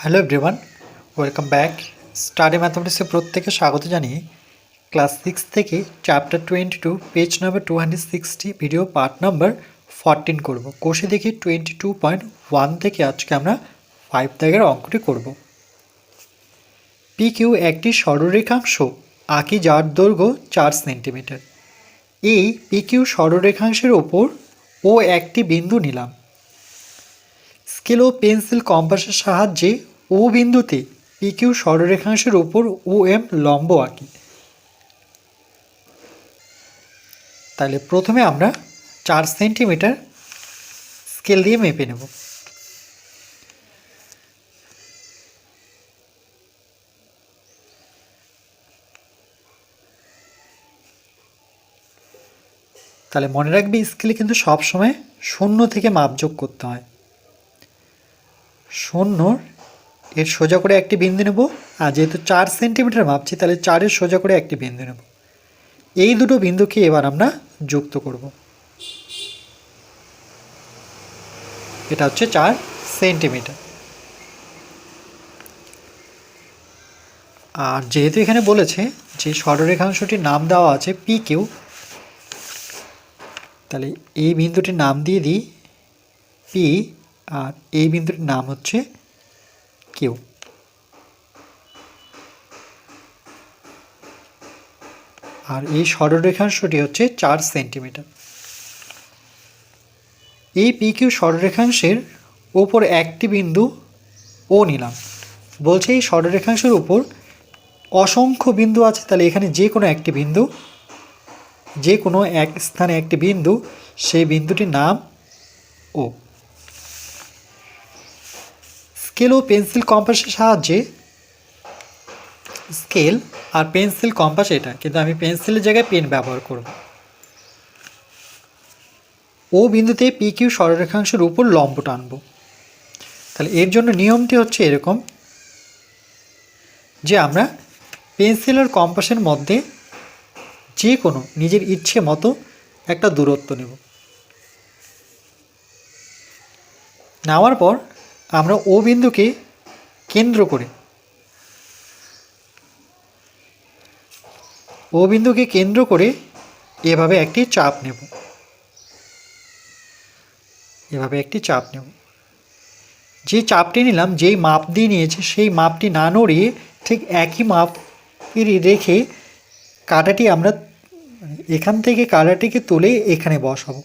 Hello everyone, welcome back. Study ম্যাথমেটিক্সে প্রত্যেকে স্বাগত জানিয়ে ক্লাস সিক্স থেকে chapter twenty two, page number two hundred sixty, video part number fourteen করব। কোষে দেখি টোয়েন্টি টু পয়েন্ট ওয়ান থেকে আজকে আমরা ফাইভ দাগের অঙ্কটি করব। পি কিউ একটি সরলরেখাংশ, আঁকি যার দৈর্ঘ্য চার সেন্টিমিটার। এই পি কিউ সরলরেখাংশের ওপর ও একটি বিন্দু নিলাম। স্কেল ও পেন্সিল কম্পাসের সাহায্যে ও বিন্দুতে পিকিউ সরলরেখাংশের ওপর ও এম লম্ব আঁকি। তাহলে প্রথমে আমরা চার সেন্টিমিটার স্কেল দিয়ে মেপে নেব। তাহলে মনে রাখবি স্কেলে কিন্তু সবসময় শূন্য থেকে মাপযোগ করতে হয়। শূন্য। এর সোজা করে একটি বিন্দু নেব। আর যেহেতু চার সেন্টিমিটার মাপছি, তাহলে চারের সোজা করে একটি বিন্দু নেব। এই দুটো বিন্দুকে এবার আমরা যুক্ত করব। এটা হচ্ছে চার সেন্টিমিটার। আর যেহেতু এখানে বলেছে যে সরলরেখাংশটির নাম দেওয়া আছে পি কিউ তাহলে এই বিন্দুটির নাম দিয়ে দিই পি আর এই বিন্দুটির নাম হচ্ছে কিউ আর এই সরলরেখাংশটি হচ্ছে চার সেন্টিমিটার। এই পি কিউ সরলরেখাংশের ওপর একটি বিন্দু ও নিলাম। বলছে এই সরলরেখাংশের উপর অসংখ্য বিন্দু আছে, তাহলে এখানে যে কোনো একটি বিন্দু, যে কোনো এক স্থানে একটি বিন্দু, সেই বিন্দুটির নাম ও স্কেল ও পেন্সিল কম্পাসের সাহায্যে, স্কেল আর পেন্সিল কম্পাস এটা, কিন্তু আমি পেন্সিলের জায়গায় পেন ব্যবহার করব। ও বিন্দুতে পি কিউ সরলরেখাংশের উপর লম্ব টানব। তাহলে এর জন্য নিয়মটি হচ্ছে এরকম, যে আমরা পেন্সিল আর কম্পাসের মধ্যে যে কোনো নিজের ইচ্ছে মতো একটা দূরত্ব নেব। নেওয়ার পর আমরা ও বিন্দুকে কেন্দ্র করে। ও বিন্দুকে কেন্দ্র করে এভাবে একটি চাপ নেব। এভাবে একটি চাপ নেব। যে চাপটি নিলাম, যেই মাপ দিয়ে নিয়েছে, সেই মাপটি না নড়িয়ে ঠিক একই মাপ রেখে কাটাটি আমরা এখান থেকে কাটাটিকে তুলে এখানে বসাবো।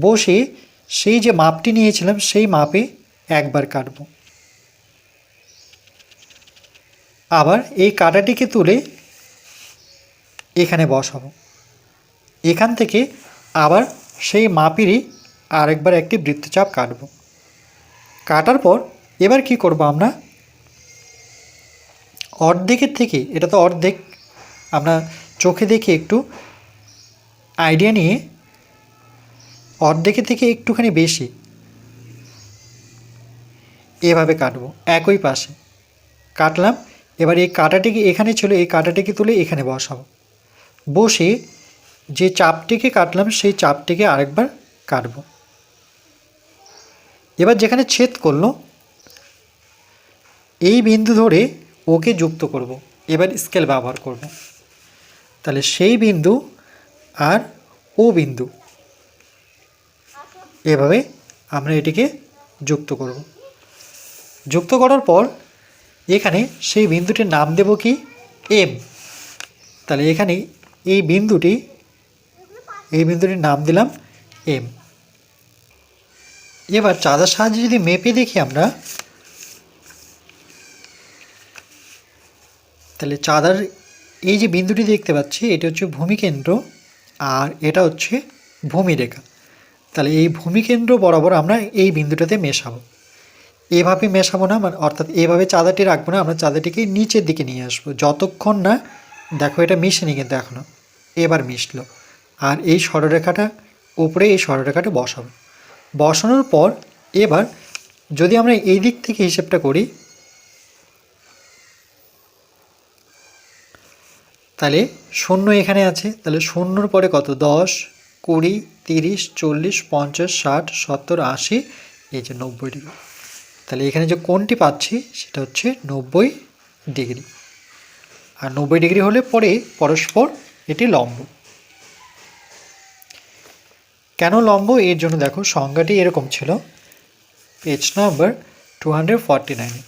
বসে সেই যে মাপটি নিয়েছিলাম, সেই মাপে একবার কাটব। আবার এই কাটাটিকে তুলে এখানে বসাবো। এখান থেকে আবার সেই মাপেরই আরেকবার একটি বৃত্তচাপ কাটব। কাটার পর এবার কি করব আমরা? অর্ধেকের থেকে, এটা তো অর্ধেক, আমরা চোখে দেখে একটু আইডিয়া নিয়ে অর্ধেকের থেকে একটুখানি বেশি এভাবে কাটবো, একই পাশে কাটলাম, এবার এই কাটাটিকে এখানে ছিল এই কাটাটিকে তুলে এখানে বসাবো বসে যে চাপটিকে কাটলাম, সেই চাপটিকে আরেকবার কাটবো এবার যেখানে ছেদ করল, এই বিন্দু ধরে ওকে যুক্ত করব। এবার স্কেল ব্যবহার করব। তাহলে সেই বিন্দু আর ও বিন্দু এভাবে আমরা এটিকে যুক্ত করব। যুক্ত করার পর এখানে সেই বিন্দুটির নাম দেব কি? এম তাহলে এখানে এই বিন্দুটি, এই বিন্দুটির নাম দিলাম এম এবার চাঁদার সাহায্যে যদি মেপে দেখি আমরা, তাহলে চাঁদার এই যে বিন্দুটি দেখতে পাচ্ছি, এটা হচ্ছে ভূমিকেন্দ্র আর এটা হচ্ছে ভূমিরেখা। তাহলে এই ভূমিকেন্দ্র বরাবর আমরা এই বিন্দুটাতে মেশাবো। এভাবে মেশাবো না মানে অর্থাৎ এভাবে চাঁদাটি রাখব না, আমরা চাঁদাটিকে নিচের দিকে নিয়ে আসব। যতক্ষণ না, দেখো এটা মিশেনি কিন্তু এখনও এবার মিশলো। আর এই সরলরেখাটা, উপরে এই সরলরেখাটা বসাবো। বসানোর পর এবার যদি আমরা এই দিক থেকে হিসেবটা করি, তাহলে শূন্য এখানে আছে, তাহলে শূন্যর পরে কত? দশ। কুড়ি, তিরিশ, চল্লিশ, পঞ্চাশ, ষাট, সত্তর, আশি, এই যে নব্বই ডিগ্রি। তাহলে এখানে যে কোনটি পাচ্ছি, সেটা হচ্ছে নব্বই ডিগ্রি। আর নব্বই ডিগ্রি হলে পরে পরস্পর এটি লম্ব। কেন লম্ব? এর জন্য দেখো, সংজ্ঞাটি এরকম ছিল। Page number two hundred forty নাইনে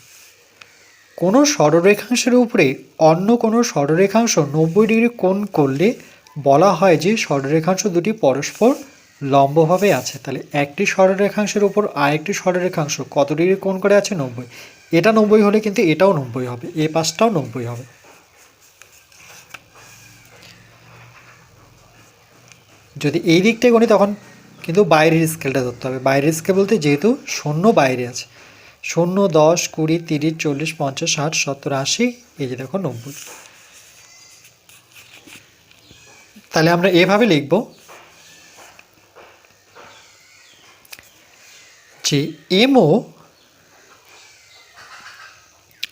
কোনো সরলরেখাংশের উপরে অন্য কোনো সরলরেখাংশ নব্বই ডিগ্রি কোণ করলে বলা হয় যে সরলরেখাংশ দুটি পরস্পর লম্বভাবে আছে। তাহলে একটি সরলরেখাংশের উপর আরেকটি সরলরেখাংশ কত ডিগ্রি কোণ করে আছে? নব্বই। এটা নব্বই হলে কিন্তু এটাও নব্বই হবে। এ পাশটাও নব্বই হবে। যদি এই দিকটাই গণি তখন কিন্তু বাইরের স্কেলটা ধরতে হবে। বাইরের স্কেল বলতে যেহেতু শূন্য বাইরে আছে। শূন্য, দশ, কুড়ি, তিরিশ, চল্লিশ, পঞ্চাশ, ষাট, সত্তর, আশি, এই যে দেখো নব্বই। তাহলে আমরা এভাবে লিখব যে এমও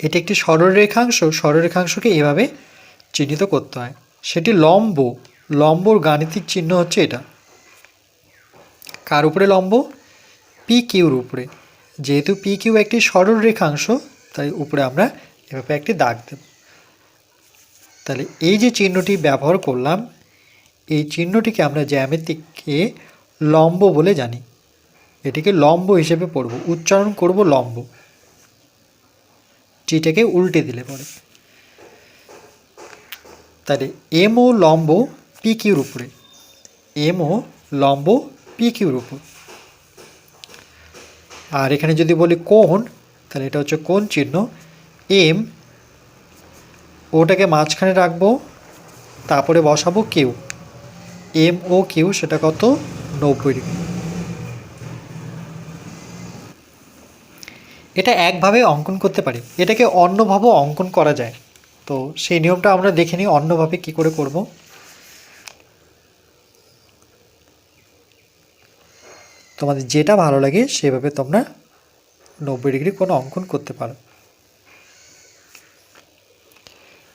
এটি একটি সরলরেখাংশ সরলরেখাংশকে এভাবে চিহ্নিত করতে হয়। সেটি লম্ব, লম্বর গাণিতিক চিহ্ন হচ্ছে এটা। কার উপরে লম্ব? পি কিউর উপরে। যেহেতু পি কিউ একটি সরল রেখাংশ, তাই উপরে আমরা এভাবে একটি দাগ দেব। তাহলে এই যে চিহ্নটি ব্যবহার করলাম এই চিহ্নটিকে আমরা জ্যামিতিককে লম্ব বলে জানি। এটিকে লম্ব হিসেবে পড়ব, উচ্চারণ করব লম্ব। চিটাকে উল্টে দিলে পরে তাহলে এম ও লম্ব পি কিউর উপরে। এম ও লম্ব পি কিউর উপর। আর এখানে যদি বলি কোণ, তাহলে এটা হচ্ছে কোণ চিহ্ন। এম ওটাকে মাঝখানে রাখব, তারপরে বসাবো কিউ এম ও কিউ সেটা কত? নব্বই ডিগ্রি। এটা একভাবে অঙ্কন করতে পারি। এটাকে অন্যভাবেও অঙ্কন করা যায়। তো সেই নিয়মটা আমরা দেখে নিই অন্যভাবে কী করে করব। তোমাদের যেটা ভালো লাগে সেভাবে তোমরা নব্বই ডিগ্রি কোনো অঙ্কন করতে পারো।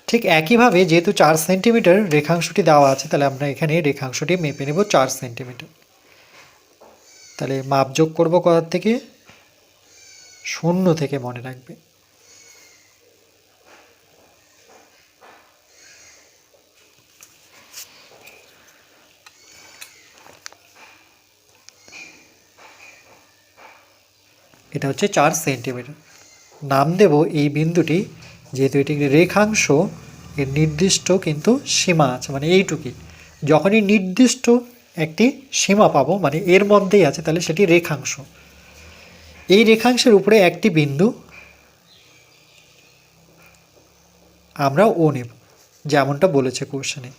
ঠিক একইভাবে যেহেতু চার সেন্টিমিটার রেখাংশটি দেওয়া আছে, তাহলে আমরা এখানে রেখাংশটি মেপে নেব চার সেন্টিমিটার। তাহলে মাপ যোগ করব কোথার থেকে? শূন্য থেকে মনে রাখবে। এটা হচ্ছে চার সেন্টিমিটার। নাম দেব এই বিন্দুটি যেহেতু এটি রেখাংশ, এর নির্দিষ্ট কিন্তু সীমা আছে মানে এইটুকুই। যখনই নির্দিষ্ট একটি সীমা পাবো মানে এর মধ্যেই আছে, তাহলে সেটি রেখাংশ। এই রেখাংশের উপরে একটি বিন্দু আমরা ও নেব, যেমনটা বলেছে কোশ্চেনে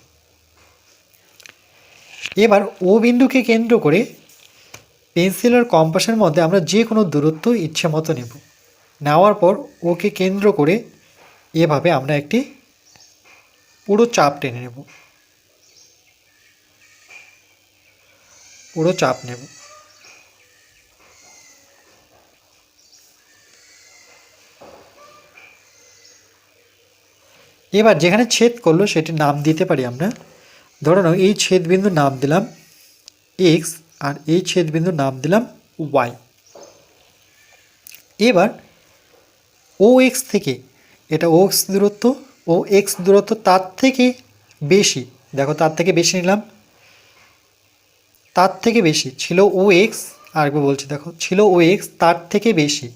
এবার ও বিন্দুকে কেন্দ্র করে পেন্সিল আর কম্পাসের মধ্যে আমরা যে কোনো দূরত্ব ইচ্ছে মতো নেব। নেওয়ার পর ওকে কেন্দ্র করে এভাবে আমরা একটি পুরো চাপ টেনে নেব। পুরো চাপ নেব। এবার যেখানে ছেদ করল সেটির নাম দিতে পারি আমরা। ধরো নাও, এই ছেদবিন্দুর নাম দিলাম এক্স আর এই ছেদবিন্দুর নাম দিলাম ওয়াই এবার ও এক্স থেকে এটা ও এক্স দূরত্ব ও এক্স দূরত্ব তার থেকে বেশি, দেখো তার থেকে বেশি নিলাম। তার থেকে বেশি, ছিল ও এক্স আরেকবার বলছি দেখো, ছিল ও এক্স তার থেকে বেশি।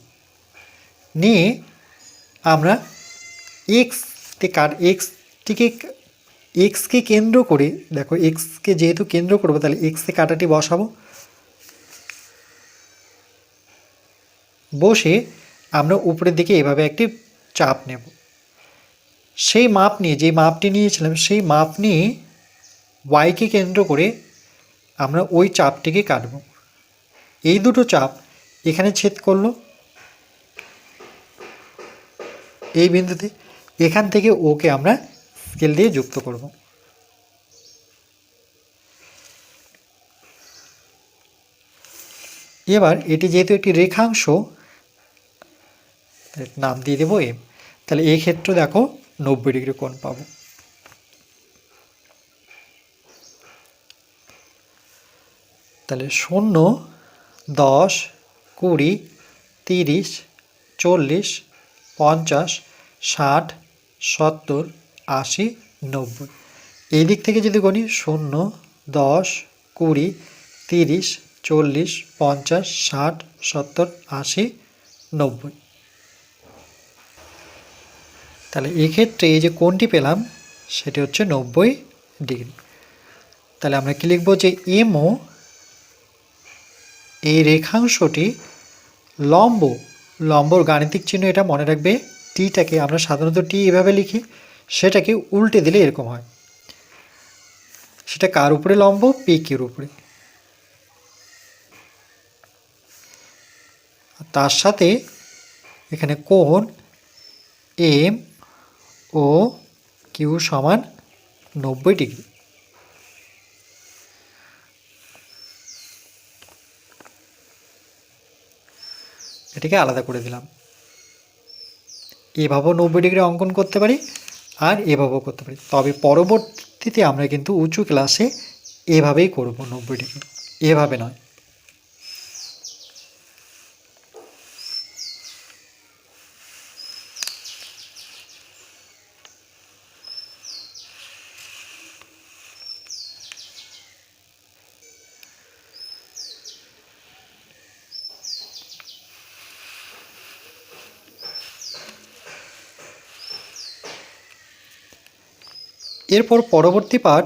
নিয়ে আমরা এক্স তে কার এক্সটিকে এক্সকে কেন্দ্র করে, দেখো এক্সকে যেহেতু কেন্দ্র করব, তাহলে এক্সে কাটাটি বসাবো। বসে আমরা উপরের দিকে এভাবে একটি চাপ নেব। সেই মাপ নিয়ে যে মাপটি নিয়েছিলাম, সেই মাপ নিয়ে ওয়াইকে কেন্দ্র করে আমরা ওই চাপটিকে কাটব। এই দুটো চাপ এখানে ছেদ করল। এই বিন্দুতে এখান থেকে ওকে আমরা স্কেল দিয়ে যুক্ত করব। এবার এটি যেহেতু একটি রেখাংশ নাম দিয়ে দেবো এম। তাহলে এই ক্ষেত্রে দেখো নব্বই ডিগ্রি কোণ পাবো। তাহলে শূন্য, দশ, কুড়ি, তিরিশ, চল্লিশ, পঞ্চাশ, ষাট, সত্তর, আশি, নব্বই। এই দিক থেকে যদি গণি শূন্য, দশ, কুড়ি, তিরিশ, চল্লিশ, পঞ্চাশ, ষাট, সত্তর, আশি, নব্বই। তাহলে এক্ষেত্রে এই যে কোনটি পেলাম, সেটি হচ্ছে নব্বই ডিগ্রি। তাহলে আমরা কি লিখব যে এমও এই রেখাংশটি লম্ব, লম্বর গাণিতিক চিহ্ন এটা মনে রাখবে টিটাকে আমরা সাধারণত টি এভাবে লিখি, সেটাকে উল্টে দিলে এরকম হয়। সেটা কার উপরে লম্ব? পিকের উপরে। তার সাথে এখানে কোণ এম ও কিউ সমান নব্বই ডিগ্রি। এটাকে আলাদা করে দিলাম। এভাবেও নব্বই ডিগ্রি অঙ্কন করতে পারি আর এভাবেও করতে পারি। তবে পরবর্তীতে আমরা কিন্তু উঁচু ক্লাসে এভাবেই করব নব্বই ডিগ্রি। এভাবে নয়। এরপর পরবর্তী পাঠ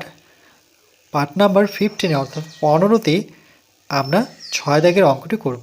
পার্ট নাম্বার ফিফটিনে অর্থাৎ পনেরোতে আমরা ছয় দাগের অঙ্কটি করব।